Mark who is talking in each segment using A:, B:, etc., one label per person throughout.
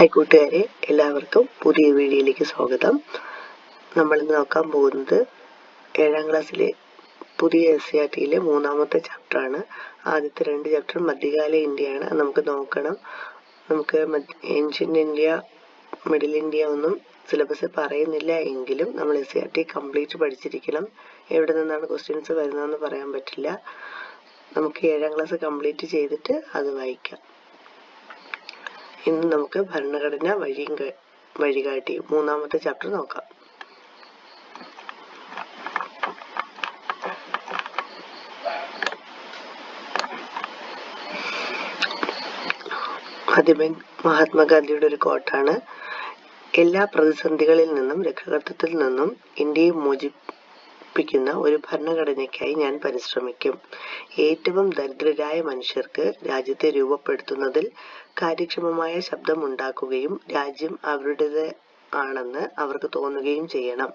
A: Hi കൂട്ടുകാരെ എല്ലാവർക്കും പുതിയ വീഡിയോയിലേക്ക് സ്വാഗതം. നമ്മൾ ഇന്ന് നോക്കാൻ പോകുന്നത് ഏഴാം ക്ലാസ്സിലെ പുതിയ എസ് സി ആർ ടിയിലെ മൂന്നാമത്തെ ചാപ്റ്ററാണ്. ആദ്യത്തെ രണ്ട് ചാപ്റ്റർ മധ്യകാല ഇന്ത്യയാണ്. നമുക്ക് നോക്കണം. നമുക്ക് ഏൻഷ്യന്റ് ഇന്ത്യ മിഡിൽ ഇന്ത്യ ഒന്നും സിലബസ് പറയുന്നില്ല എങ്കിലും നമ്മൾ S C R T complete പഠിച്ചിരിക്കണം. എവിടെ നിന്നാണ് ക്വസ്റ്റ്യൻസ് വരുന്നതെന്ന് പറയാൻ പറ്റില്ല. നമുക്ക് ഏഴാം ക്ലാസ് കംപ്ലീറ്റ് ചെയ്തിട്ട് അത് വായിക്കാം. ഇന്ന് നമുക്ക് ഭരണഘടന വഴിയും വഴികാട്ടി. മൂന്നാമത്തെ ചാപ്റ്റർ നോക്കാം. ആദ്യമേ മഹാത്മാഗാന്ധിയുടെ ഒരു കോട്ടാണ് എല്ലാ പ്രതിസന്ധികളിൽ നിന്നും രക്ഷകർത്തത്തിൽ നിന്നും ഇന്ത്യയെ മോചിപ്പിക്കുന്ന ഒരു ഭരണഘടനയ്ക്കായി ഞാൻ പരിശ്രമിക്കും. ഏറ്റവും ദരിദ്രരായ മനുഷ്യർക്ക് രാജ്യത്തെ രൂപപ്പെടുത്തുന്നതിൽ കാര്യക്ഷമമായ ശബ്ദമുണ്ടാക്കുകയും രാജ്യം അവരുടേത് ആണെന്ന് അവർക്ക് തോന്നുകയും ചെയ്യണം.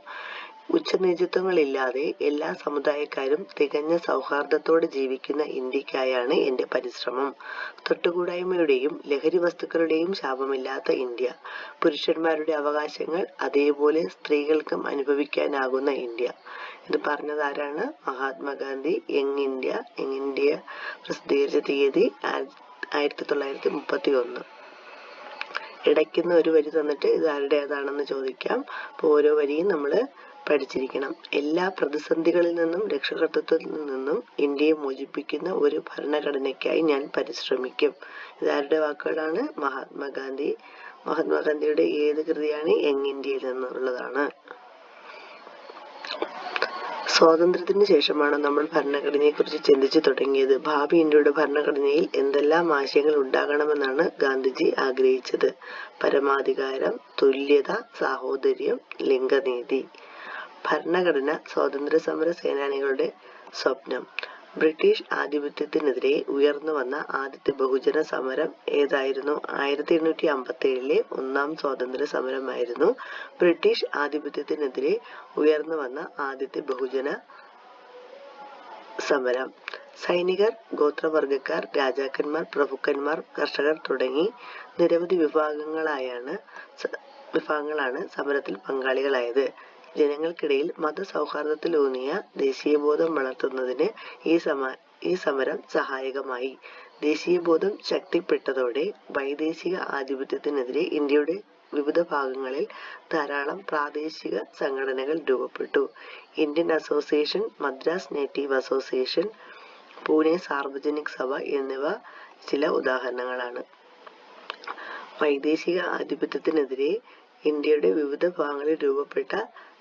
A: ഉച്ചനീചത്വങ്ങളില്ലാതെ എല്ലാ സമുദായക്കാരും തികഞ്ഞ സൗഹാർദ്ദത്തോടെ ജീവിക്കുന്ന ഇന്ത്യക്കായാണ് എന്റെ പരിശ്രമം. തൊട്ടുകൂടായ്മയുടെയും ലഹരി വസ്തുക്കളുടെയും ശാപമില്ലാത്ത ഇന്ത്യ. പുരുഷന്മാരുടെ അവകാശങ്ങൾ അതേപോലെ സ്ത്രീകൾക്കും അനുഭവിക്കാനാകുന്ന ഇന്ത്യ. ഇത് പറഞ്ഞത് ആരാണ്? Mahatma Gandhi young India young India പ്രസിദ്ധീകരിച്ച തീയതി ആയിരത്തി തൊള്ളായിരത്തി മുപ്പത്തി ഒന്ന് ഇടയ്ക്കുന്ന ഒരു വരി തന്നിട്ട് ഇത് ആരുടേതാണെന്ന് ചോദിക്കാം. അപ്പോൾ ഓരോ വരിയും നമ്മൾ പഠിച്ചിരിക്കണം. എല്ലാ പ്രതിസന്ധികളിൽ നിന്നും രക്ഷകർത്തത്തിൽ നിന്നും ഇന്ത്യയെ മോചിപ്പിക്കുന്ന ഒരു ഭരണഘടനയ്ക്കായി ഞാൻ പരിശ്രമിക്കും. ഇതാരുടെ വാക്കുകളാണ്? മഹാത്മാഗാന്ധി. മഹാത്മാഗാന്ധിയുടെ ഏത് കൃതിയാണ് യങ് ഇന്ത്യയിൽ നിന്നുള്ളതാണ്? സ്വാതന്ത്ര്യത്തിന് ശേഷമാണ് നമ്മൾ ഭരണഘടനയെക്കുറിച്ച് ചിന്തിച്ചു തുടങ്ങിയത്. ഭാവി ഇന്ത്യയുടെ ഭരണഘടനയിൽ എന്തെല്ലാം ആശയങ്ങൾ ഉണ്ടാകണമെന്നാണ് ഗാന്ധിജി ആഗ്രഹിച്ചത്. പരമാധികാരം തുല്യത സാഹോദര്യം ലിംഗനീതി. ഭരണഘടന സ്വാതന്ത്ര്യ സമര സേനാനികളുടെ സ്വപ്നം. ബ്രിട്ടീഷ് ആധിപത്യത്തിനെതിരെ ഉയർന്നു വന്ന ആദ്യത്തെ ബഹുജന സമരം ഏതായിരുന്നു? ആയിരത്തി എണ്ണൂറ്റി അമ്പത്തി ഏഴിലെ ഒന്നാം സ്വാതന്ത്ര്യ സമരമായിരുന്നു. ബ്രിട്ടീഷ് ആധിപത്യത്തിനെതിരെ ഉയർന്നു വന്ന ആദ്യത്തെ ബഹുജന സമരം. സൈനികർ ഗോത്രവർഗക്കാർ രാജാക്കന്മാർ പ്രഭുക്കന്മാർ കർഷകർ തുടങ്ങി നിരവധി വിഭാഗങ്ങളായാണ് വിഭാഗങ്ങളാണ് സമരത്തിൽ പങ്കാളികളായത്. ജനങ്ങൾക്കിടയിൽ മതസൗഹാർദ്ദത്തിലൂന്നിയ ദേശീയബോധം വളർത്തുന്നതിന് ഈ സമ ഈ സമരം സഹായകമായി. ദേശീയബോധം ശക്തിപ്പെട്ടതോടെ വൈദേശിക ആധിപത്യത്തിനെതിരെ ഇന്ത്യയുടെ വിവിധ ഭാഗങ്ങളിൽ ധാരാളം പ്രാദേശിക സംഘടനകൾ രൂപപ്പെട്ടു. Indian association Madras native association Pune Sarvajanik Sabha എന്നിവ ചില ഉദാഹരണങ്ങളാണ്. വൈദേശിക ആധിപത്യത്തിനെതിരെ ഇന്ത്യയുടെ വിവിധ ഭാഗങ്ങളിൽ രൂപപ്പെട്ട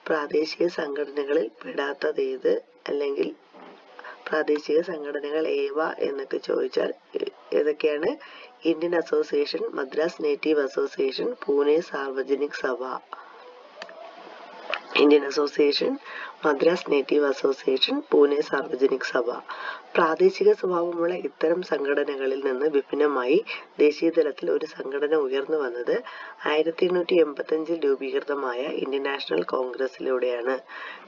A: പ്രാദേശിക സംഘടനകളിൽ പെടാത്തതേത്? അല്ലെങ്കിൽ പ്രാദേശിക സംഘടനകൾ ഏവ എന്നൊക്കെ ചോദിച്ചാൽ ഏതൊക്കെയാണ്? Indian association Madras native association Pune Sarvajanik Sabha. Indian association Madras native association Pune Sarvajanik Sabha പ്രാദേശിക സ്വഭാവമുള്ള ഇത്തരം സംഘടനകളിൽ നിന്ന് വിഭിന്നമായി ദേശീയ തലത്തിൽ ഒരു സംഘടന ഉയർന്നു വന്നത് ആയിരത്തി എണ്ണൂറ്റി എൺപത്തഞ്ചിൽ രൂപീകൃതമായ ഇന്ത്യൻ നാഷണൽ കോൺഗ്രസിലൂടെയാണ്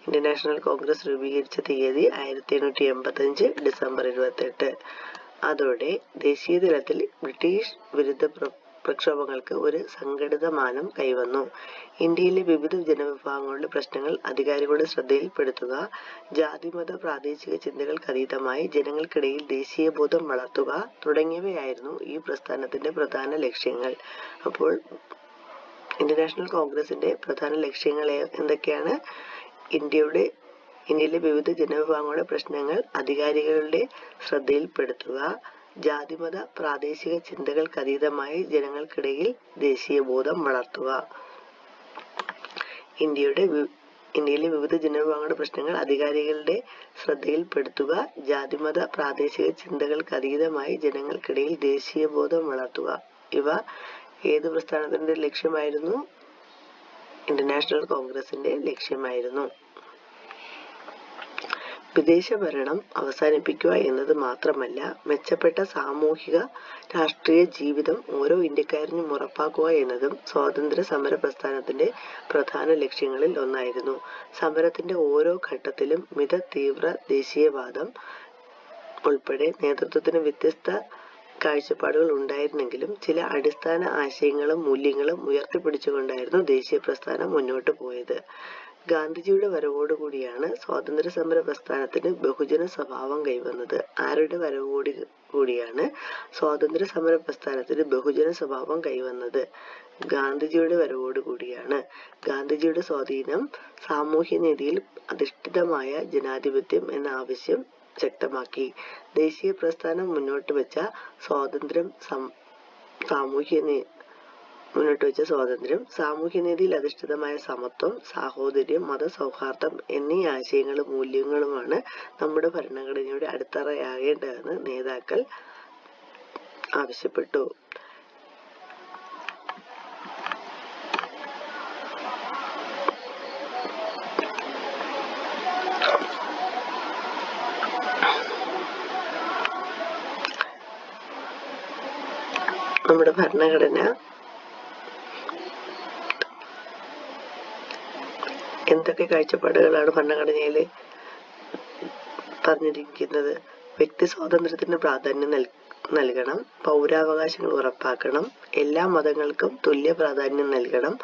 A: ഇന്ത്യൻ നാഷണൽ കോൺഗ്രസ് രൂപീകരിച്ച തീയതി ആയിരത്തി എണ്ണൂറ്റി എൺപത്തഞ്ച് ഡിസംബർ ഇരുപത്തെട്ട് അതോടെ ദേശീയ തലത്തിൽ ബ്രിട്ടീഷ് വിരുദ്ധ പ്രക്ഷോഭങ്ങൾക്ക് ഒരു സംഘടിത മാനം കൈവന്നു. ഇന്ത്യയിലെ വിവിധ ജനവിഭാഗങ്ങളുടെ പ്രശ്നങ്ങൾ അധികാരികളുടെ ശ്രദ്ധയിൽപ്പെടുത്തുക ജാതിമത പ്രാദേശിക ചിന്തകൾക്ക് അതീതമായി ജനങ്ങൾക്കിടയിൽ ദേശീയബോധം വളർത്തുക തുടങ്ങിയവയായിരുന്നു ഈ പ്രസ്ഥാനത്തിന്റെ പ്രധാന ലക്ഷ്യങ്ങൾ. അപ്പോൾ ഇന്റർനാഷണൽ കോൺഗ്രസിന്റെ പ്രധാന ലക്ഷ്യങ്ങൾ എന്തൊക്കെയാണ്? ഇന്ത്യയുടെ ഇന്ത്യയിലെ വിവിധ ജനവിഭാഗങ്ങളുടെ പ്രശ്നങ്ങൾ അധികാരികളുടെ ശ്രദ്ധയിൽപ്പെടുത്തുക ജാതിമത പ്രാദേശിക ചിന്തകൾക്ക് അതീതമായി ജനങ്ങൾക്കിടയിൽ ദേശീയബോധം വളർത്തുക. ഇന്ത്യയുടെ ഇന്ത്യയിലെ വിവിധ ജനവിഭാഗങ്ങളുടെ പ്രശ്നങ്ങൾ അധികാരികളുടെ ശ്രദ്ധയിൽപ്പെടുത്തുക ജാതിമത പ്രാദേശിക ചിന്തകൾക്ക് അതീതമായി ജനങ്ങൾക്കിടയിൽ ദേശീയബോധം വളർത്തുക. ഇവ ഏത് പ്രസ്ഥാനത്തിന്റെ ലക്ഷ്യമായിരുന്നു? ഇന്റർനാഷണൽ കോൺഗ്രസിന്റെ ലക്ഷ്യമായിരുന്നു. വിദേശ ഭരണം അവസാനിപ്പിക്കുക എന്നത് മാത്രമല്ല മെച്ചപ്പെട്ട സാമൂഹിക രാഷ്ട്രീയ ജീവിതം ഓരോ ഇന്ത്യക്കാരനും ഉറപ്പാക്കുക എന്നതും സ്വാതന്ത്ര്യ സമര പ്രസ്ഥാനത്തിന്റെ പ്രധാന ലക്ഷ്യങ്ങളിൽ ഒന്നായിരുന്നു. സമരത്തിന്റെ ഓരോ ഘട്ടത്തിലും മിത തീവ്ര ദേശീയവാദം ഉൾപ്പെടെ നേതൃത്വത്തിന് വ്യത്യസ്ത കാഴ്ചപ്പാടുകൾ ഉണ്ടായിരുന്നെങ്കിലും ചില അടിസ്ഥാന ആശയങ്ങളും മൂല്യങ്ങളും ഉയർത്തിപ്പിടിച്ചുകൊണ്ടായിരുന്നു ദേശീയ പ്രസ്ഥാനം മുന്നോട്ട് പോയത്. ഗാന്ധിജിയുടെ വരവോടുകൂടിയാണ് സ്വാതന്ത്ര്യ സമര പ്രസ്ഥാനത്തിന് ബഹുജന സ്വഭാവം കൈവന്നത്. ആരുടെ വരവോടി കൂടിയാണ് സ്വാതന്ത്ര്യ സമര പ്രസ്ഥാനത്തിന് ബഹുജന സ്വഭാവം കൈവന്നത്? ഗാന്ധിജിയുടെ വരവോടുകൂടിയാണ് ഗാന്ധിജിയുടെ സ്വാധീനം സാമൂഹ്യനീതിയിൽ അധിഷ്ഠിതമായ ജനാധിപത്യം എന്ന ആവശ്യം ശക്തമാക്കി. ദേശീയ പ്രസ്ഥാനം മുന്നോട്ട് വെച്ച സ്വാതന്ത്ര്യം സാമൂഹ്യ നീ- മുന്നോട്ട് വെച്ച സ്വാതന്ത്ര്യം സാമൂഹ്യനീതിയിൽ അധിഷ്ഠിതമായ സമത്വം സാഹോദര്യം മതസൗഹാർദ്ദം എന്നീ ആശയങ്ങളും മൂല്യങ്ങളുമാണ് നമ്മുടെ ഭരണഘടനയുടെ അടിത്തറയാകേണ്ടതെന്ന് നേതാക്കൾ ആവശ്യപ്പെട്ടു. നമ്മുടെ ഭരണഘടന എന്തൊക്കെ കാഴ്ചപ്പാടുകളാണ് ഭരണഘടനയിൽ പറഞ്ഞിരിക്കുന്നത്? വ്യക്തി സ്വാതന്ത്ര്യത്തിന് പ്രാധാന്യം നൽ നൽകണം. പൗരാവകാശങ്ങൾ ഉറപ്പാക്കണം. എല്ലാ മതങ്ങൾക്കും തുല്യ പ്രാധാന്യം നൽകണം.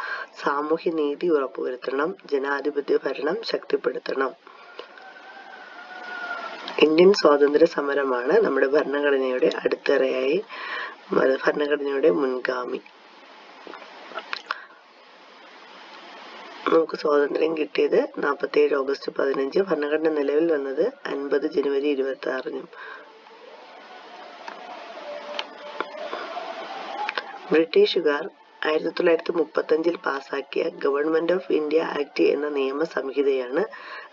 A: സാമൂഹ്യ നീതി ഉറപ്പുവരുത്തണം. ജനാധിപത്യ ഭരണം ശക്തിപ്പെടുത്തണം. ഇന്ത്യൻ സ്വാതന്ത്ര്യ സമരമാണ് നമ്മുടെ ഭരണഘടനയുടെ അടിത്തറയായി ഭരണഘടനയുടെ മുൻഗാമി. നമുക്ക് സ്വാതന്ത്ര്യം കിട്ടിയത് നാൽപ്പത്തിയേഴ് ഓഗസ്റ്റ് പതിനഞ്ച്. ഭരണഘടന നിലവിൽ വന്നത് അൻപത് ജനുവരി ഇരുപത്തി ആറിനും ബ്രിട്ടീഷുകാർ ആയിരത്തി തൊള്ളായിരത്തി മുപ്പത്തഞ്ചിൽ പാസാക്കിയ ഗവൺമെന്റ് ഓഫ് ഇന്ത്യ ആക്ട് എന്ന നിയമ സംഹിതയാണ്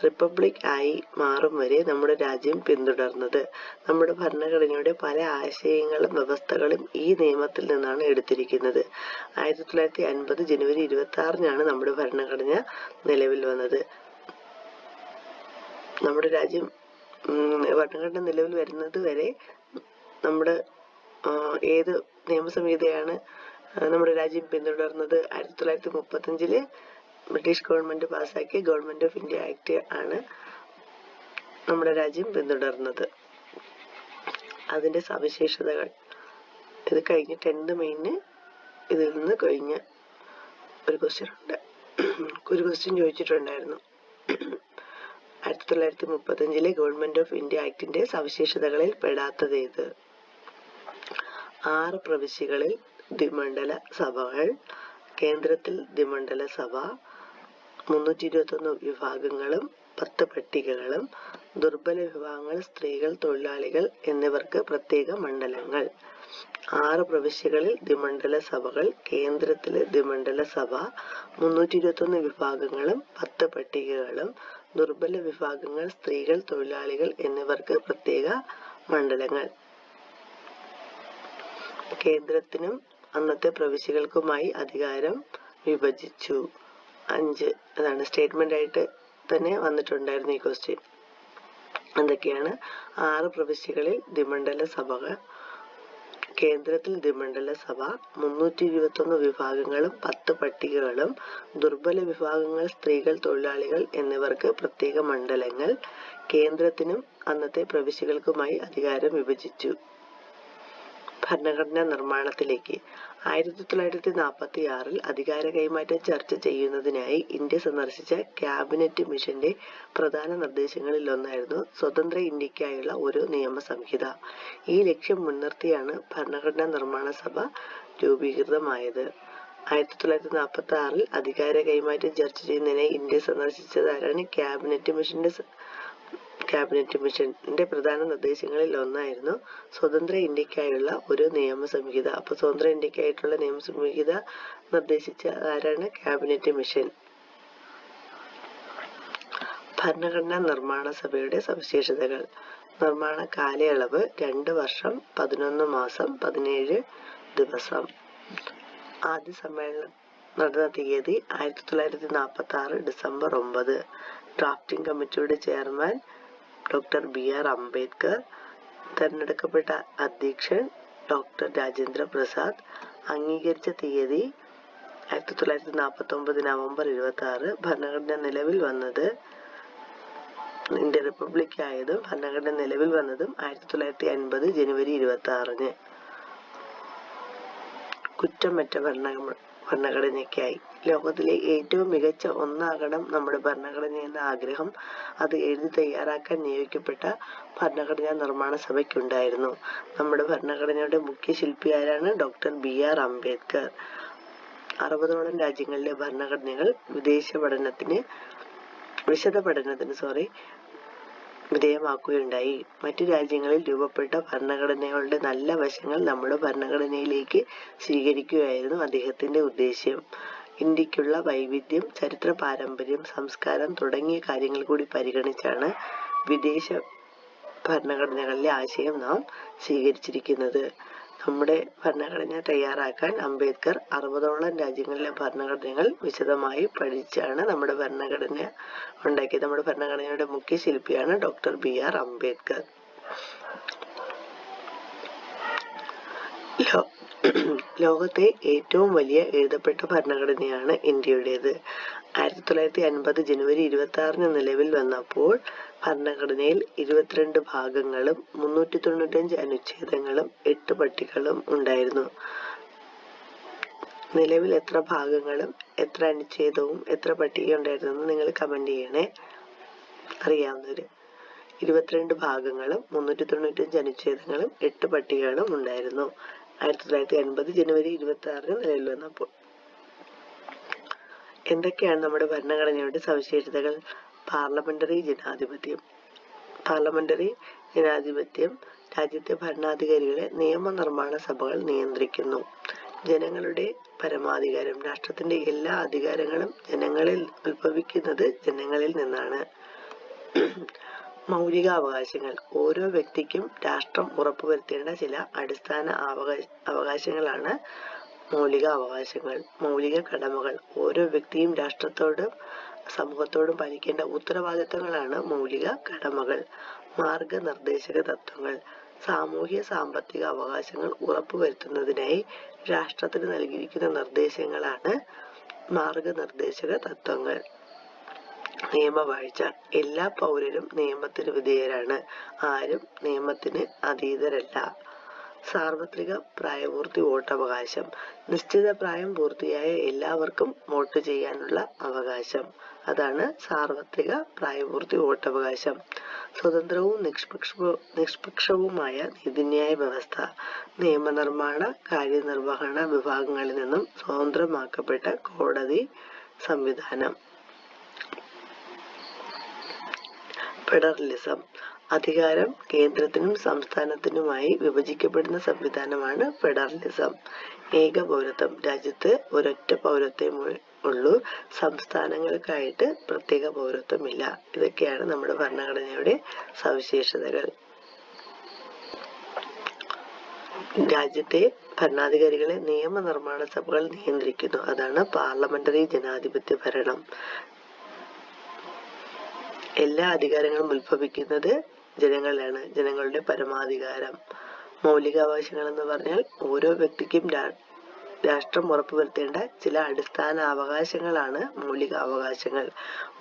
A: റിപ്പബ്ലിക് ആയി മാറും വരെ നമ്മുടെ രാജ്യം പിന്തുടർന്നത്. നമ്മുടെ ഭരണഘടനയുടെ പല ആശയങ്ങളും വ്യവസ്ഥകളും ഈ നിയമത്തിൽ നിന്നാണ് എടുത്തിരിക്കുന്നത്. ആയിരത്തി തൊള്ളായിരത്തി അൻപത് ജനുവരി ഇരുപത്തി ആറിനാണ് നമ്മുടെ ഭരണഘടന നിലവിൽ വന്നത്. നമ്മുടെ രാജ്യം ഭരണഘടന നിലവിൽ വരുന്നത് വരെ നമ്മുടെ ഏത് നിയമസംഹിതയാണ് നമ്മുടെ രാജ്യം പിന്തുടർന്നത് ആയിരത്തി തൊള്ളായിരത്തി മുപ്പത്തഞ്ചിൽ ബ്രിട്ടീഷ് ഗവൺമെന്റ് പാസ്സാക്കിയ ഗവൺമെന്റ് ഓഫ് ഇന്ത്യ ആക്ട് ആണ് നമ്മുടെ രാജ്യം പിന്തുടർന്നത്. അതിന്റെ സവിശേഷതകൾ. ഇത് കഴിഞ്ഞ് ടെൻത്ത് മെയിന് ഇതിൽ നിന്ന് കഴിഞ്ഞ ഒരു ക്വസ്റ്റ്യൻ ഉണ്ട്. ഒരു ക്വസ്റ്റ്യൻ ചോദിച്ചിട്ടുണ്ടായിരുന്നു. ആയിരത്തി തൊള്ളായിരത്തി മുപ്പത്തഞ്ചിലെ ഗവൺമെന്റ് ഓഫ് ഇന്ത്യ ആക്ടിന്റെ സവിശേഷതകളിൽ പെടാത്തത് ഏത്? ആറ് പ്രവിശ്യകളിൽ ദ്വിമണ്ഡല സഭകൾ കേന്ദ്രത്തിൽ ദ്വിമണ്ഡല സഭ മുന്നൂറ്റി ഇരുപത്തൊന്ന് വിഭാഗങ്ങളും പത്ത് പട്ടികകളും ദുർബല വിഭാഗങ്ങൾ സ്ത്രീകൾ തൊഴിലാളികൾ എന്നിവർക്ക് പ്രത്യേക മണ്ഡലങ്ങൾ. ആറ് പ്രവിശ്യകളിൽ ദ്വിമണ്ഡല സഭകൾ കേന്ദ്രത്തിലെ ദ്വിമണ്ഡല സഭ മുന്നൂറ്റി ഇരുപത്തൊന്ന് വിഭാഗങ്ങളും പത്ത് പട്ടികകളും ദുർബല വിഭാഗങ്ങൾ സ്ത്രീകൾ തൊഴിലാളികൾ എന്നിവർക്ക് പ്രത്യേക മണ്ഡലങ്ങൾ. കേന്ദ്രത്തിനും അന്നത്തെ പ്രവിശ്യകൾക്കുമായി അധികാരം വിഭജിച്ചു. അഞ്ച് അതാണ് സ്റ്റേറ്റ്മെന്റ് ആയിട്ട് തന്നെ വന്നിട്ടുണ്ടായിരുന്നു ഈ ക്വസ്റ്റ്യൻ എന്തൊക്കെയാണ്? ആറ് പ്രവിശ്യകളിൽ ദ്വിമണ്ഡല സഭകൾ കേന്ദ്രത്തിൽ ദ്വിമണ്ഡല സഭ മുന്നൂറ്റി ഇരുപത്തൊന്ന് വിഭാഗങ്ങളും പത്ത് പട്ടികകളും ദുർബല വിഭാഗങ്ങൾ സ്ത്രീകൾ തൊഴിലാളികൾ എന്നിവർക്ക് പ്രത്യേക മണ്ഡലങ്ങൾ കേന്ദ്രത്തിനും അന്നത്തെ പ്രവിശ്യകൾക്കുമായി അധികാരം വിഭജിച്ചു. ഭരണഘടനാ നിർമ്മാണത്തിലേക്ക് ആയിരത്തി തൊള്ളായിരത്തി നാൽപ്പത്തി ആറിൽ അധികാര കൈമാറ്റം ചർച്ച ചെയ്യുന്നതിനായി ഇന്ത്യ സന്ദർശിച്ച ക്യാബിനറ്റ് മിഷന്റെ പ്രധാന നിർദ്ദേശങ്ങളിൽ ഒന്നായിരുന്നു സ്വതന്ത്ര ഇന്ത്യക്കായുള്ള ഒരു നിയമ സംഹിത ഈ ലക്ഷ്യം മുൻനിർത്തിയാണ് ഭരണഘടനാ നിർമ്മാണ സഭ രൂപീകൃതമായത്. ആയിരത്തി തൊള്ളായിരത്തി നാൽപ്പത്തി ആറിൽ അധികാര കൈമാറ്റം ചർച്ച ചെയ്യുന്നതിനായി ഇന്ത്യ സന്ദർശിച്ചതാരാണ് ക്യാബിനറ്റ് മിഷന്റെ ക്യാബിനറ്റ് മിഷന്റെ പ്രധാന നിർദ്ദേശങ്ങളിൽ ഒന്നായിരുന്നു സ്വതന്ത്ര ഇന്ത്യക്കായുള്ള ഒരു നിയമസംഹിത. അപ്പൊ സ്വതന്ത്ര ഇന്ത്യക്കായിട്ടുള്ള നിയമസംഹിത നിർദ്ദേശിച്ച ആരാണ് ക്യാബിനറ്റ് മിഷൻ? ഭരണഘടനാ നിർമ്മാണ സഭയുടെ സവിശേഷതകൾ. നിർമ്മാണ കാലയളവ് രണ്ട് വർഷം പതിനൊന്ന് മാസം പതിനേഴ് ദിവസം. ആദ്യ സമ്മേളനം നടന്ന തീയതി ആയിരത്തി തൊള്ളായിരത്തി നാൽപ്പത്തി ആറ് ഡിസംബർ ഒമ്പത്. ഡ്രാഫ്റ്റിംഗ് കമ്മിറ്റിയുടെ chairman doctor B R Ambedkar തെരഞ്ഞെടുക്കപ്പെട്ട അധ്യക്ഷൻ ഡോക്ടർ രാജേന്ദ്ര പ്രസാദ് അംഗീകരിച്ച തീയതി ആയിരത്തി തൊള്ളായിരത്തി നാൽപ്പത്തി ഒമ്പത് നവംബർ ഇരുപത്തി ആറ് ഭരണഘടന നിലവിൽ വന്നത് ഇന്ത്യ റിപ്പബ്ലിക് ആയതും ഭരണഘടന നിലവിൽ വന്നതും ആയിരത്തി തൊള്ളായിരത്തി അൻപത് ജനുവരി ഇരുപത്തി ആറിന് കുറ്റമറ്റ ഭരണ ഭരണഘടനയ്ക്കായി. ലോകത്തിലെ ഏറ്റവും മികച്ച ഒന്നാകണം നമ്മുടെ ഭരണഘടന എന്ന ആഗ്രഹം. അത് എഴുതി തയ്യാറാക്കാൻ നിയോഗിക്കപ്പെട്ട ഭരണഘടനാ നിർമ്മാണ സഭയ്ക്കുണ്ടായിരുന്നു. നമ്മുടെ ഭരണഘടനയുടെ മുഖ്യ ശില്പി ആരാണ്? Doctor B R Ambedkar. അറുപതോളം രാജ്യങ്ങളിലെ ഭരണഘടനകൾ വിദേശ പഠനത്തിന് വിശദ പഠനത്തിന് സോറി വിധേയമാക്കുകയുണ്ടായി. മറ്റു രാജ്യങ്ങളിൽ രൂപപ്പെട്ട ഭരണഘടനകളുടെ നല്ല വശങ്ങൾ നമ്മുടെ ഭരണഘടനയിലേക്ക് സ്വീകരിക്കുകയായിരുന്നു അദ്ദേഹത്തിന്റെ ഉദ്ദേശ്യം. ഇന്ത്യക്കുള്ള വൈവിധ്യം ചരിത്ര പാരമ്പര്യം സംസ്കാരം തുടങ്ങിയ കാര്യങ്ങൾ കൂടി പരിഗണിച്ചാണ് വിദേശ ഭരണഘടനകളിലെ ആശയം നാം സ്വീകരിച്ചിരിക്കുന്നത്. നമ്മുടെ ഭരണഘടന തയ്യാറാക്കാൻ അംബേദ്കർ അറുപതോളം രാജ്യങ്ങളിലെ ഭരണഘടനകൾ വിശദമായി പഠിച്ചാണ് നമ്മുടെ ഭരണഘടന ഉണ്ടാക്കിയത്. നമ്മുടെ ഭരണഘടനയുടെ മുഖ്യ ശില്പിയാണ് ഡോക്ടർ ബി ആർ അംബേദ്കർ. ലോകത്തെ ഏറ്റവും വലിയ എഴുതപ്പെട്ട ഭരണഘടനയാണ് ഇന്ത്യയുടേത്. ആയിരത്തി തൊള്ളായിരത്തി അൻപത് ജനുവരി ഇരുപത്തി ആറിന് നിലവിൽ വന്നപ്പോൾ ഭരണഘടനയിൽ ഇരുപത്തിരണ്ട് ഭാഗങ്ങളും മുന്നൂറ്റി തൊണ്ണൂറ്റഞ്ച് അനുച്ഛേദങ്ങളും എട്ട് പട്ടികകളും ഉണ്ടായിരുന്നു. നിലവിൽ എത്ര ഭാഗങ്ങളും എത്ര അനുച്ഛേദവും എത്ര പട്ടിക ഉണ്ടായിരുന്നു നിങ്ങൾ കമന്റ് ചെയ്യണേ. അറിയാവുന്നവര്. ഇരുപത്തിരണ്ട് ഭാഗങ്ങളും മുന്നൂറ്റി തൊണ്ണൂറ്റഞ്ച് അനുച്ഛേദങ്ങളും എട്ട് പട്ടികകളും ഉണ്ടായിരുന്നു. ആയിരത്തി തൊള്ളായിരത്തി അൻപത് ജനുവരി ഇരുപത്തി ആറിന് നിലവിൽ വന്നപ്പോൾ. എന്തൊക്കെയാണ് നമ്മുടെ ഭരണഘടനയുടെ സവിശേഷതകൾ? പാർലമെന്ററി ജനാധിപത്യം. പാർലമെന്ററി ജനാധിപത്യം രാജ്യത്തെ ഭരണാധികാരികളെ നിയമനിർമ്മാണ സഭകൾ നിയന്ത്രിക്കുന്നു. ജനങ്ങളുടെ പരമാധികാരം രാഷ്ട്രത്തിന്റെ എല്ലാ അധികാരങ്ങളും ജനങ്ങളിൽ ഉത്ഭവിക്കുന്നത് ജനങ്ങളിൽ നിന്നാണ്. മൗലിക അവകാശങ്ങൾ ഓരോ വ്യക്തിക്കും രാഷ്ട്രം ഉറപ്പുവരുത്തേണ്ട ചില അടിസ്ഥാന അവകാശ അവകാശങ്ങളാണ് മൗലിക അവകാശങ്ങൾ മൗലിക കടമകൾ. ഓരോ വ്യക്തിയും രാഷ്ട്രത്തോടും സമൂഹത്തോടും പാലിക്കേണ്ട ഉത്തരവാദിത്തങ്ങളാണ് മൗലിക കടമകൾ. മാർഗനിർദ്ദേശക തത്വങ്ങൾ. സാമൂഹ്യ സാമ്പത്തിക അവകാശങ്ങൾ ഉറപ്പുവരുത്തുന്നതിനായി രാഷ്ട്രത്തിന് നൽകിയിരിക്കുന്ന നിർദ്ദേശങ്ങളാണ് മാർഗനിർദ്ദേശക തത്വങ്ങൾ. നിയമവാഴ്ച. എല്ലാ പൗരരും നിയമത്തിന് വിധേയരാണ്. ആരും നിയമത്തിന് അതീതരല്ല. സാർവത്രിക പ്രായപൂർത്തി വോട്ടവകാശം. നിശ്ചിത പ്രായം പൂർത്തിയായ എല്ലാവർക്കും വോട്ട് ചെയ്യാനുള്ള അവകാശം. അതാണ് സാർവത്രിക പ്രായപൂർത്തി വോട്ടവകാശം. സ്വതന്ത്രവും നിഷ്പക്ഷ നിഷ്പക്ഷവുമായ നീതിന്യായ വ്യവസ്ഥ. നിയമനിർമ്മാണ കാര്യനിർവഹണ വിഭാഗങ്ങളിൽ നിന്നും സ്വതന്ത്രമാക്കപ്പെട്ട കോടതി സംവിധാനം. ഫെഡറലിസം അധികാരം കേന്ദ്രത്തിനും സംസ്ഥാനത്തിനുമായി വിഭജിക്കപ്പെടുന്ന സംവിധാനമാണ് ഫെഡറലിസം. ഏക പൗരത്വം രാജ്യത്ത് ഒരൊറ്റ പൗരത്വമേ ഉള്ളൂ. സംസ്ഥാനങ്ങൾക്കായിട്ട് പ്രത്യേക പൗരത്വമില്ല. ഇതൊക്കെയാണ് നമ്മുടെ ഭരണഘടനയുടെ സവിശേഷതകൾ. രാജ്യത്തെ ഭരണാധികാരികളെ നിയമനിർമ്മാണ സഭകൾ നിയന്ത്രിക്കുന്നു. അതാണ് പാർലമെന്ററി ജനാധിപത്യ ഭരണം. എല്ലാ അധികാരങ്ങളും ഉത്ഭവിക്കുന്നത് ജനങ്ങളിലാണ് ജനങ്ങളുടെ പരമാധികാരം. മൗലികാവകാശങ്ങൾ എന്ന് പറഞ്ഞാൽ ഓരോ വ്യക്തിക്കും രാഷ്ട്രം ഉറപ്പുവരുത്തേണ്ട ചില അടിസ്ഥാന അവകാശങ്ങളാണ് മൗലിക അവകാശങ്ങൾ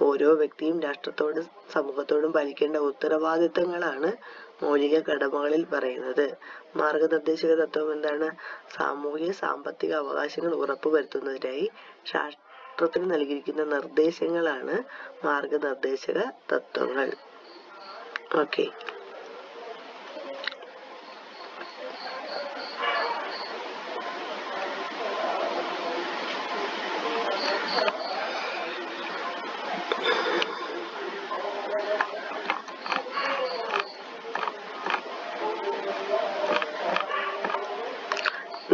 A: ഓരോ വ്യക്തിയും രാഷ്ട്രത്തോടും സമൂഹത്തോടും പാലിക്കേണ്ട ഉത്തരവാദിത്തങ്ങളാണ് മൗലിക കടമകളിൽ പറയുന്നത്. മാർഗനിർദ്ദേശക തത്വം എന്താണ്? സാമൂഹിക സാമ്പത്തിക അവകാശങ്ങൾ ഉറപ്പുവരുത്തുന്നതിനായി രാഷ്ട്രത്തിന് നൽകിയിരിക്കുന്ന നിർദ്ദേശങ്ങളാണ് മാർഗനിർദ്ദേശക തത്വങ്ങൾ. ഓക്കെ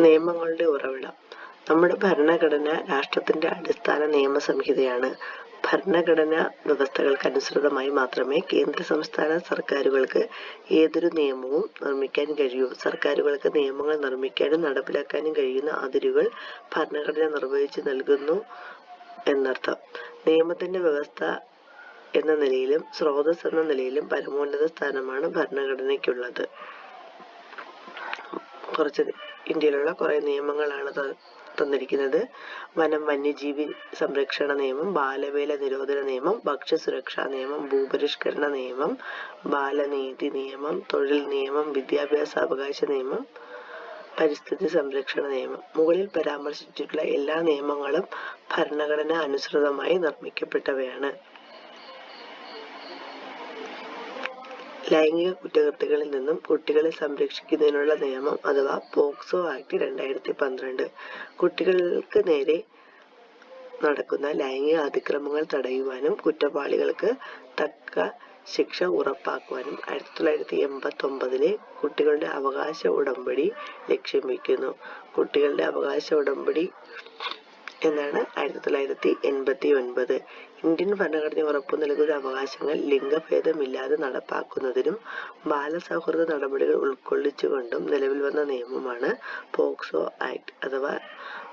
A: നിയമങ്ങളുടെ ഉറവിടം. നമ്മുടെ ഭരണഘടന രാഷ്ട്രത്തിന്റെ അടിസ്ഥാന നിയമ സംഹിതയാണ്. ഭരണഘടനാ വ്യവസ്ഥകൾക്കനുസൃതമായി മാത്രമേ കേന്ദ്ര സംസ്ഥാന സർക്കാരുകൾക്ക് ഏതൊരു നിയമവും നിർമ്മിക്കാൻ കഴിയൂ. സർക്കാരുകൾക്ക് നിയമങ്ങൾ നിർമ്മിക്കാനും നടപ്പിലാക്കാനും കഴിയുന്ന അതിരുകൾ ഭരണഘടന നിർവഹിച്ചു നൽകുന്നു എന്നർത്ഥം. നിയമത്തിന്റെ വ്യവസ്ഥ എന്ന നിലയിലും സ്രോതസ് എന്ന നിലയിലും പരമോന്നത സ്ഥാനമാണ് ഭരണഘടനയ്ക്കുള്ളത്. കുറച്ച് ഇന്ത്യയിലുള്ള കുറെ നിയമങ്ങളാണ് തന്നിരിക്കുന്നത്. വനം വന്യജീവി സംരക്ഷണ നിയമം ബാലവേല നിരോധന നിയമം ഭക്ഷ്യസുരക്ഷാ നിയമം ഭൂപരിഷ്കരണ നിയമം ബാലനീതി നിയമം തൊഴിൽ നിയമം വിദ്യാഭ്യാസ അവകാശ നിയമം പരിസ്ഥിതി സംരക്ഷണ നിയമം. മുകളിൽ പരാമർശിച്ചിട്ടുള്ള എല്ലാ നിയമങ്ങളും ഭരണഘടന അനുസൃതമായി നിർമ്മിക്കപ്പെട്ടവയാണ്. ലൈംഗിക കുറ്റകൃത്യങ്ങളിൽ നിന്നും കുട്ടികളെ സംരക്ഷിക്കുന്നതിനുള്ള നിയമം അഥവാ പോക്സോ ആക്ട് രണ്ടായിരത്തി പന്ത്രണ്ട് കുട്ടികൾക്ക് നേരെ നടക്കുന്ന ലൈംഗിക അതിക്രമങ്ങൾ തടയുവാനും കുറ്റവാളികൾക്ക് തക്ക ശിക്ഷ ഉറപ്പാക്കുവാനും ആയിരത്തി തൊള്ളായിരത്തി എൺപത്തി ഒമ്പതിലെ കുട്ടികളുടെ അവകാശ ഉടമ്പടി ലക്ഷ്യം വയ്ക്കുന്നു. കുട്ടികളുടെ അവകാശ ഉടമ്പടി എന്നാണ് ആയിരത്തി തൊള്ളായിരത്തി എൺപത്തി ഒൻപത് ഇന്ത്യൻ ഭരണഘടന ഉറപ്പു നൽകുന്ന അവകാശങ്ങൾ ലിംഗഭേദമില്ലാതെ നടപ്പാക്കുന്നതിനും ബാലസൗഹൃദ നടപടികൾ ഉൾക്കൊള്ളിച്ചുകൊണ്ടും നിലവിൽ വന്ന നിയമമാണ് പോക്സോ ആക്ട് അഥവാ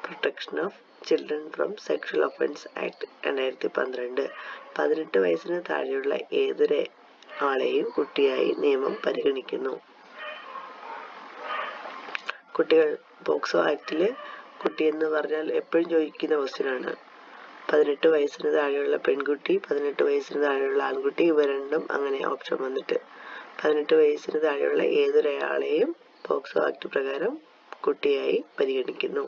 A: protection of children from sexual offence act രണ്ടായിരത്തി പന്ത്രണ്ട്. പതിനെട്ട് വയസ്സിന് താഴെയുള്ള ഏതൊരു ആളെയും കുട്ടിയായി നിയമം പരിഗണിക്കുന്നു. കുട്ടികൾ പോക്സോ ആക്ടിൽ കുട്ടി എന്ന് പറഞ്ഞാൽ എപ്പോഴും ചോദിക്കുന്ന ക്വസ്റ്റ്യൻ ആണ്. പതിനെട്ട് വയസ്സിന് താഴെയുള്ള പെൺകുട്ടി പതിനെട്ട് വയസ്സിന് താഴെയുള്ള ആൺകുട്ടി ഇവ രണ്ടും അങ്ങനെ ഓപ്ഷൻ വന്നിട്ട്. പതിനെട്ട് വയസ്സിന് താഴെയുള്ള ഏതൊരാളെയും പോക്സോ ആക്ട് പ്രകാരം കുട്ടിയായി പരിഗണിക്കുന്നു.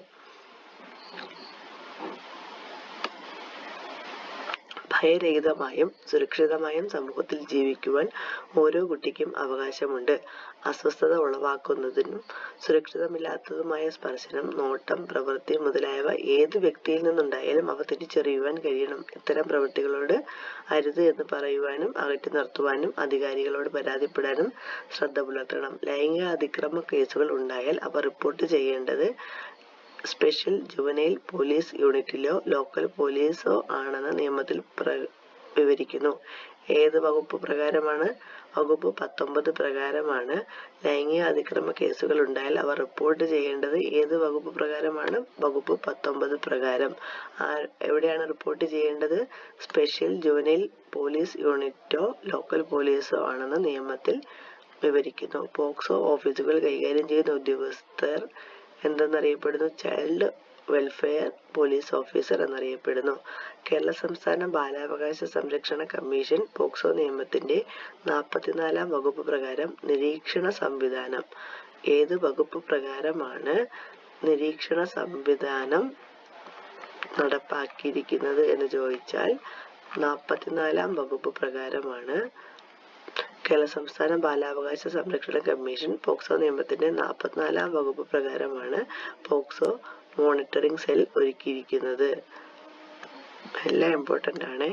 A: ഭയരഹിതമായും സുരക്ഷിതമായും സമൂഹത്തിൽ ജീവിക്കുവാൻ ഓരോ കുട്ടിക്കും അവകാശമുണ്ട്. അസ്വസ്ഥത ഉളവാക്കുന്നതിനും സുരക്ഷിതമില്ലാത്തതുമായ സ്പർശനം നോട്ടം പ്രവൃത്തി മുതലായവ ഏത് വ്യക്തിയിൽ നിന്നുണ്ടായാലും അവ തിരിച്ചറിയുവാൻ കഴിയണം. ഇത്തരം പ്രവൃത്തികളോട് അരുത് എന്ന് പറയുവാനും അകറ്റി നിർത്തുവാനും അധികാരികളോട് പരാതിപ്പെടാനും ശ്രദ്ധ പുലർത്തണം. ലൈംഗിക അതിക്രമ കേസുകൾ ഉണ്ടായാൽ അവ റിപ്പോർട്ട് ചെയ്യേണ്ടത് സ്പെഷ്യൽ ജുവനൈൽ പോലീസ് യൂണിറ്റിലോ ലോക്കൽ പോലീസോ ആണെന്ന് നിയമത്തിൽ വിവരിക്കുന്നു. ഏത് വകുപ്പ് പ്രകാരമാണ്? വകുപ്പ് പത്തൊമ്പത് പ്രകാരമാണ്. ലൈംഗിക അതിക്രമ കേസുകൾ ഉണ്ടായാൽ അവ റിപ്പോർട്ട് ചെയ്യേണ്ടത് ഏത് വകുപ്പ് പ്രകാരമാണ്? വകുപ്പ് പത്തൊമ്പത് പ്രകാരം. എവിടെയാണ് റിപ്പോർട്ട് ചെയ്യേണ്ടത്? സ്പെഷ്യൽ ജുവനൈൽ പോലീസ് യൂണിറ്റോ ലോക്കൽ പോലീസോ ആണെന്ന് നിയമത്തിൽ വിവരിക്കുന്നു. പോക്സോ ഓഫീസുകൾ കൈകാര്യം ചെയ്യുന്ന ഉദ്യോഗസ്ഥർ എന്തെന്നറിയപ്പെടുന്നു? ചൈൽഡ് വെൽഫെയർ പോലീസ് ഓഫീസർ എന്നറിയപ്പെടുന്നു. കേരള സംസ്ഥാന ബാലാവകാശ സംരക്ഷണ കമ്മീഷൻ പോക്സോ നിയമത്തിന്റെ നാൽപ്പത്തിനാലാം വകുപ്പ് പ്രകാരം നിരീക്ഷണ സംവിധാനം. ഏത് വകുപ്പ് പ്രകാരമാണ് നിരീക്ഷണ സംവിധാനം നടപ്പാക്കിയിരിക്കുന്നത് എന്ന് ചോദിച്ചാൽ നാൽപ്പത്തിനാലാം വകുപ്പ് പ്രകാരമാണ് കേരള സംസ്ഥാന ബാലാവകാശ സംരക്ഷണ കമ്മീഷൻ പോക്സോ നിയമത്തിന്റെ നാൽപ്പത്തിനാലാം വകുപ്പ് പ്രകാരമാണ് പോക്സോ മോണിറ്ററിംഗ് സെൽ ഒരുക്കിയിരിക്കുന്നത്. എല്ലാം ഇമ്പോർട്ടന്റ് ആണ്.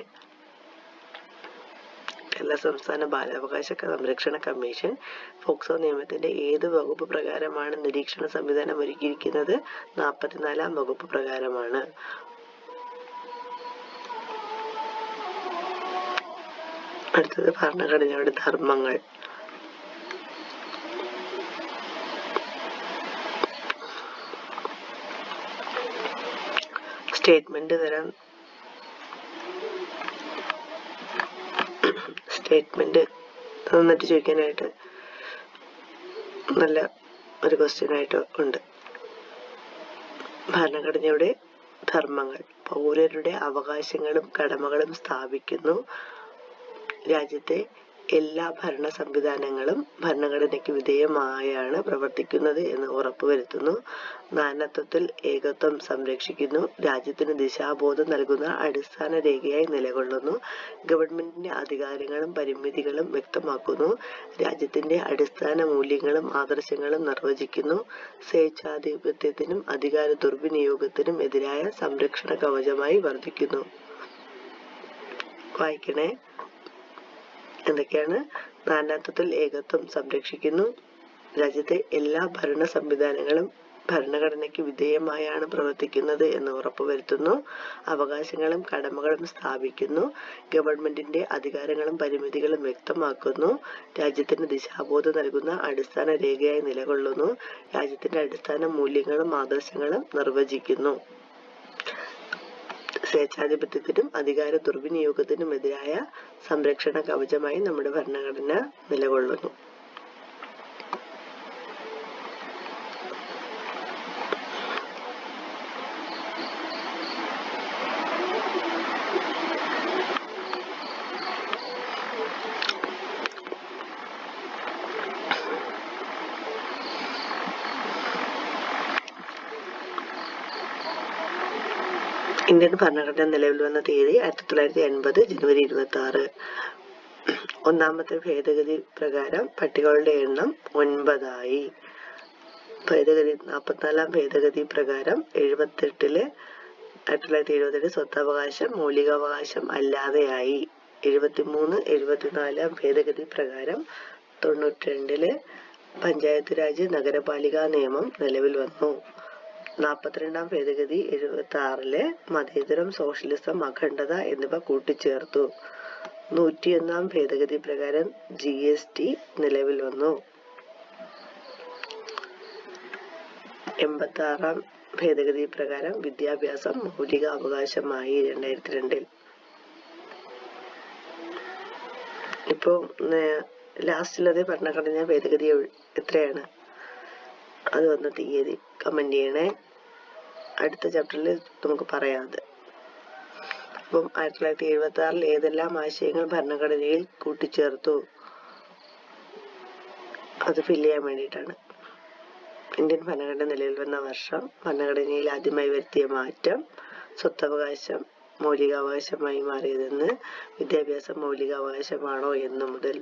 A: കേരള സംസ്ഥാന ബാലാവകാശ സംരക്ഷണ കമ്മീഷൻ പോക്സോ നിയമത്തിന്റെ ഏത് വകുപ്പ് പ്രകാരമാണ് നിരീക്ഷണ സംവിധാനം ഒരുക്കിയിരിക്കുന്നത്? നാൽപ്പത്തിനാലാം വകുപ്പ് പ്രകാരമാണ്. അടുത്തത് ഭരണഘടനയുടെ ധർമ്മങ്ങൾ. സ്റ്റേറ്റ്മെന്റ് തരാൻ സ്റ്റേറ്റ്മെന്റ് തന്നിട്ട് ചോദിക്കാനായിട്ട് നല്ല ഒരു ക്വസ്റ്റ്യൻ ആയിട്ട് ഉണ്ട്. ഭരണഘടനയുടെ ധർമ്മങ്ങൾ. പൗരരുടെ അവകാശങ്ങളും കടമകളും സ്ഥാപിക്കുന്നു. രാജ്യത്തെ എല്ലാ ഭരണ സംവിധാനങ്ങളും ഭരണഘടനയ്ക്ക് വിധേയമായാണ് പ്രവർത്തിക്കുന്നത് എന്ന് ഉറപ്പുവരുത്തുന്നു. നാനാത്വത്തിൽ ഏകത്വം സംരക്ഷിക്കുന്നു. രാജ്യത്തിന് ദിശാബോധം നൽകുന്ന അടിസ്ഥാന രേഖയായി നിലകൊള്ളുന്നു. ഗവൺമെന്റിന്റെ അധികാരങ്ങളും പരിമിതികളും വ്യക്തമാക്കുന്നു. രാജ്യത്തിന്റെ അടിസ്ഥാന മൂല്യങ്ങളും ആദർശങ്ങളും നിർവചിക്കുന്നു. സ്വേച്ഛാധിപത്യത്തിനും അധികാര ദുർവിനിയോഗത്തിനും എതിരായ സംരക്ഷണ കവചമായി വർദ്ധിക്കുന്നു. വായിക്കണേ. എന്തൊക്കെയാണ്? നാനാത്വത്തിൽ ഏകത്വം സംരക്ഷിക്കുന്നു. രാജ്യത്തെ എല്ലാ ഭരണ സംവിധാനങ്ങളും ഭരണഘടനയ്ക്ക് വിധേയമായാണ് പ്രവർത്തിക്കുന്നത് എന്ന് ഉറപ്പുവരുത്തുന്നു. അവകാശങ്ങളും കടമകളും സ്ഥാപിക്കുന്നു. ഗവൺമെന്റിന്റെ അധികാരങ്ങളും പരിമിതികളും വ്യക്തമാക്കുന്നു. രാജ്യത്തിന് ദിശാബോധം നൽകുന്ന അടിസ്ഥാന രേഖയായി നിലകൊള്ളുന്നു. രാജ്യത്തിന്റെ അടിസ്ഥാന മൂല്യങ്ങളും ആദർശങ്ങളും നിർവചിക്കുന്നു. സ്വേച്ഛാധിപത്യത്തിനും അധികാര ദുർവിനിയോഗത്തിനും എതിരായ സംരക്ഷണ കവചമായി നമ്മുടെ ഭരണഘടന നിലകൊള്ളുന്നു. ഇന്ത്യൻ ഭരണഘടന നിലവിൽ വന്ന തീയതി ആയിരത്തി തൊള്ളായിരത്തി എൺപത് ജനുവരി ഇരുപത്തി ആറ് ഒന്നാമത്തെ ഭേദഗതി പ്രകാരം പട്ടികകളുടെ എണ്ണം ഒൻപതായി. ഭേദഗതി നാൽപ്പത്തിനാലാം ഭേദഗതി പ്രകാരം എഴുപത്തെട്ടിൽ ആയിരത്തി തൊള്ളായിരത്തി എഴുപത്തെട്ട് സ്വത്തവകാശം മൗലികാവകാശം അല്ലാതെയായി. എഴുപത്തിമൂന്ന് എഴുപത്തിനാലാം ഭേദഗതി പ്രകാരം തൊണ്ണൂറ്റി രണ്ടിൽ പഞ്ചായത്ത് രാജ് നഗരപാലിക നിയമം നിലവിൽ വന്നു. നാൽപ്പത്തിരണ്ടാം ഭേദഗതി എഴുപത്തി ആറിലെ മതേതരം സോഷ്യലിസം അഖണ്ഡത എന്നിവ കൂട്ടിച്ചേർത്തു. നൂറ്റിയൊന്നാം ഭേദഗതി പ്രകാരം ജി എസ് ടി നിലവിൽ വന്നു. എൺപത്തി ആറാം ഭേദഗതി പ്രകാരം വിദ്യാഭ്യാസം മൗലിക അവകാശമായി രണ്ടായിരത്തി രണ്ടിൽ ഇപ്പോ ലാസ്റ്റിലത് ഭരണഘടനാ ഭേദഗതി എത്രയാണ്? അത് വന്ന തീയതി കമന്റ് ചെയ്യണേ. അടുത്ത ചാപ്റ്ററിൽ നമുക്ക് പറയാം അത് അപ്പം ആയിരത്തി തൊള്ളായിരത്തി എഴുപത്തി ആറിൽ ഏതെല്ലാം ആശയങ്ങൾ ഭരണഘടനയിൽ കൂട്ടിച്ചേർത്തു? അത് ഫില്ല് ചെയ്യാൻ വേണ്ടിയിട്ടാണ്. ഇന്ത്യൻ ഭരണഘടന നിലവിൽ വന്ന വർഷം ഭരണഘടനയിൽ ആദ്യമായി വരുത്തിയ മാറ്റം സ്വത്തവകാശം മൗലികാവകാശമായി മാറിയതെന്ന് വിദ്യാഭ്യാസം മൗലികാവകാശമാണോ എന്ന് മുതൽ.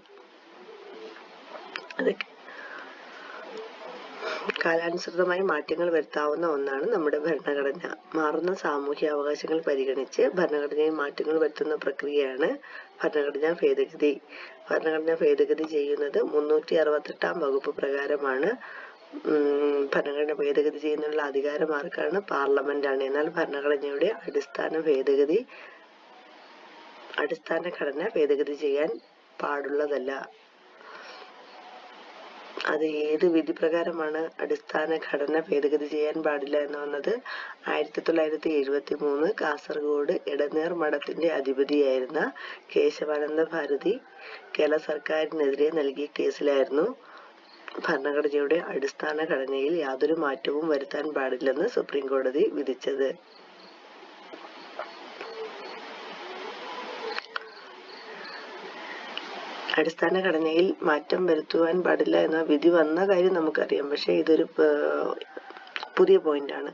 A: അതൊക്കെ കാലാനുസൃതമായി മാറ്റങ്ങൾ വരുത്താവുന്ന ഒന്നാണ് നമ്മുടെ ഭരണഘടന. മാറുന്ന സാമൂഹ്യ അവകാശങ്ങൾ പരിഗണിച്ച് ഭരണഘടനയിൽ മാറ്റങ്ങൾ വരുത്തുന്ന പ്രക്രിയയാണ് ഭരണഘടനാ ഭേദഗതി. ഭരണഘടനാ ഭേദഗതി ചെയ്യുന്നത് മുന്നൂറ്റി അറുപത്തെട്ടാം വകുപ്പ് പ്രകാരമാണ്. ഭരണഘടന ഭേദഗതി ചെയ്യുന്നതിനുള്ള അധികാരം ആർക്കാണ് പാർലമെന്റ് ആണ് എന്നാൽ ഭരണഘടനയുടെ അടിസ്ഥാന ഭേദഗതി അടിസ്ഥാന ഘടന ഭേദഗതി ചെയ്യാൻ പാടുള്ളതല്ല. അത് ഏത് വിധി പ്രകാരമാണ് അടിസ്ഥാന ഘടന ഭേദഗതി ചെയ്യാൻ പാടില്ല എന്ന് വന്നത് ആയിരത്തി തൊള്ളായിരത്തി എഴുപത്തി മൂന്ന് കാസർഗോഡ് ഇടനീർ മഠത്തിന്റെ അധിപതിയായിരുന്ന കേശവാനന്ദ ഭാരതി കേരള സർക്കാരിനെതിരെ നൽകിയ കേസിലായിരുന്നു ഭരണഘടനയുടെ അടിസ്ഥാന ഘടനയിൽ യാതൊരു മാറ്റവും വരുത്താൻ പാടില്ലെന്ന് സുപ്രീം കോടതി വിധിച്ചത്. അടിസ്ഥാന ഘടനയിൽ മാറ്റം വരുത്തുവാൻ പാടില്ല എന്ന വിധി വന്ന കാര്യം നമുക്കറിയാം. പക്ഷേ ഇതൊരു പുതിയ പോയിന്റ് ആണ്.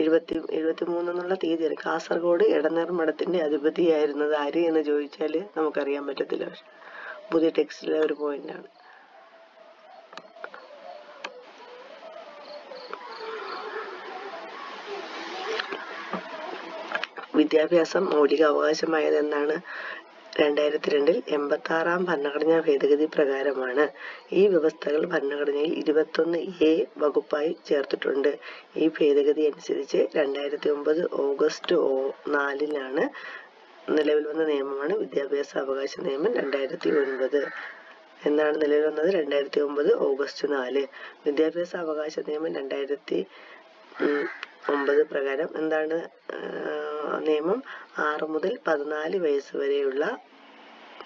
A: എഴുപത്തി എഴുപത്തി മൂന്ന് എന്നുള്ള തീയതി കാസർഗോഡ് ഇടനേർ മഠത്തിന്റെ അധിപതിയായിരുന്നത് ആര് എന്ന് ചോദിച്ചാൽ നമുക്കറിയാൻ പറ്റത്തില്ല. പുതിയ ടെക്സ്റ്റിലെ ഒരു പോയിന്റ് ആണ്. വിദ്യാഭ്യാസം മൗലിക അവകാശമായതെന്നാണ് രണ്ടായിരത്തി രണ്ടിൽ എൺപത്തി ആറാം ഭരണഘടനാ ഭേദഗതി പ്രകാരമാണ് ഈ വ്യവസ്ഥകൾ ഭരണഘടനയിൽ ഇരുപത്തൊന്ന് എ വകുപ്പായി ചേർത്തിട്ടുണ്ട്. ഈ ഭേദഗതി അനുസരിച്ച് രണ്ടായിരത്തി ഒമ്പത് ഓഗസ്റ്റ് നാലിനാണ് നിലവിൽ വന്ന നിയമമാണ് വിദ്യാഭ്യാസ അവകാശ നിയമം രണ്ടായിരത്തി ഒൻപത് എന്നാണ് നിലവിൽ വന്നത് രണ്ടായിരത്തി ഒമ്പത് ഓഗസ്റ്റ് നാല്. വിദ്യാഭ്യാസ അവകാശ നിയമം രണ്ടായിരത്തി ഒമ്പത് പ്രകാരം എന്താണ് നിയമം ആറ് മുതൽ പതിനാല് വയസ്സ് വരെയുള്ള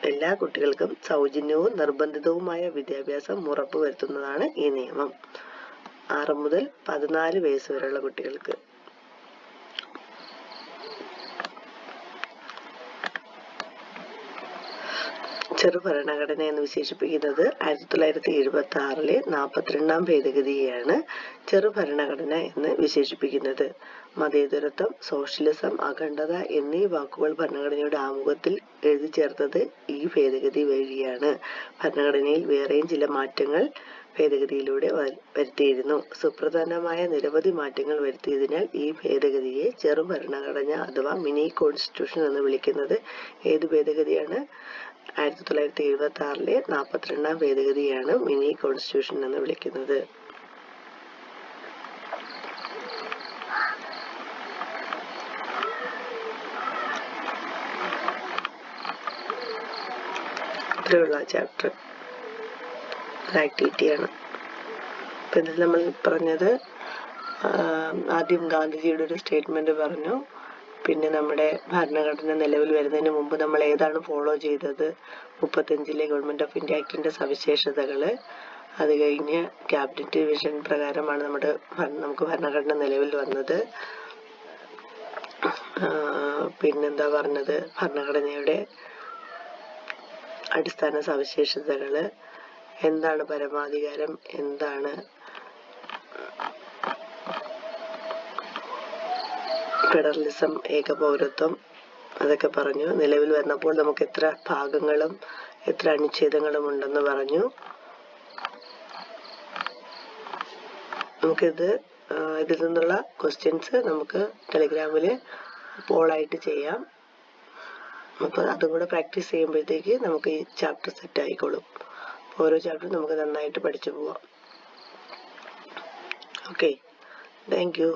A: എല്ലാ കുട്ടികൾക്കും സൗജന്യവും നിർബന്ധിതവുമായ വിദ്യാഭ്യാസം ഉറപ്പുവരുത്തുന്നതാണ് ഈ നിയമം. ആറ് മുതൽ പതിനാല് വയസ്സ് വരെയുള്ള കുട്ടികൾക്ക്. ചെറുഭരണഘടന എന്ന് വിശേഷിപ്പിക്കുന്നത് ആയിരത്തി തൊള്ളായിരത്തി എഴുപത്തി ആറിലെ നാൽപ്പത്തിരണ്ടാം ഭേദഗതിയെയാണ് ചെറുഭരണഘടന എന്ന് വിശേഷിപ്പിക്കുന്നത്. മതേതരത്വം സോഷ്യലിസം അഖണ്ഡത എന്നീ വാക്കുകൾ ഭരണഘടനയുടെ ആമുഖത്തിൽ എഴുതി ചേർത്തത് ഈ ഭേദഗതി വഴിയാണ്. ഭരണഘടനയിൽ വേറെയും ചില മാറ്റങ്ങൾ ഭേദഗതിയിലൂടെ വരുത്തിയിരുന്നു. സുപ്രധാനമായ നിരവധി മാറ്റങ്ങൾ വരുത്തിയതിനാൽ ഈ ഭേദഗതിയെ ചെറു ഭരണഘടന അഥവാ മിനി കോൺസ്റ്റിറ്റ്യൂഷൻ എന്ന് വിളിക്കുന്നത്. ഏത് ഭേദഗതിയാണ്? ആയിരത്തി തൊള്ളായിരത്തി എഴുപത്തി ആറിലെ നാൽപ്പത്തിരണ്ടാം ഭേദഗതിയാണ് മിനി കോൺസ്റ്റിറ്റ്യൂഷൻ എന്ന് വിളിക്കുന്നത്. ചാപ്റ്റർ ആക്ടിവിറ്റിയാണ് അപ്പൊ ഇതിൽ നമ്മൾ പറഞ്ഞത് ആദ്യം ഗാന്ധിജിയുടെ ഒരു സ്റ്റേറ്റ്മെന്റ് പറഞ്ഞു. പിന്നെ നമ്മുടെ ഭരണഘടന നിലവിൽ വരുന്നതിന് മുമ്പ് നമ്മൾ ഏതാണ് ഫോളോ ചെയ്തത്? മുപ്പത്തഞ്ചിലെ ഗവൺമെന്റ് ഓഫ് ഇന്ത്യ ആക്ടിന്റെ സവിശേഷതകൾ അത് കഴിഞ്ഞ് ക്യാബിനറ്റ് വിഷൻ പ്രകാരമാണ് നമ്മുടെ നമുക്ക് ഭരണഘടന നിലവിൽ വന്നത്. പിന്നെന്താ പറഞ്ഞത്? ഭരണഘടനയുടെ അടിസ്ഥാന സവിശേഷതകൾ എന്താണ് പരമാധികാരം? എന്താണ് ഫെഡറലിസം ഏകപൗരത്വം അതൊക്കെ പറഞ്ഞു. നിലവിൽ വന്നപ്പോൾ നമുക്ക് എത്ര ഭാഗങ്ങളും എത്ര അനുച്ഛേദങ്ങളും ഉണ്ടെന്ന് പറഞ്ഞു. നമുക്കിത് ഇതിൽ നിന്നുള്ള ക്വസ്റ്റ്യൻസ് നമുക്ക് ടെലിഗ്രാമിൽ പോളായിട്ട് ചെയ്യാം. അപ്പോൾ അതും കൂടെ പ്രാക്ടീസ് ചെയ്യുമ്പോഴത്തേക്ക് നമുക്ക് ഈ ചാപ്റ്റർ സെറ്റ് ആയിക്കോളും. ഓരോ ചാപ്റ്ററും നമുക്ക് നന്നായിട്ട് പഠിച്ചു പോവാം. Okay thank you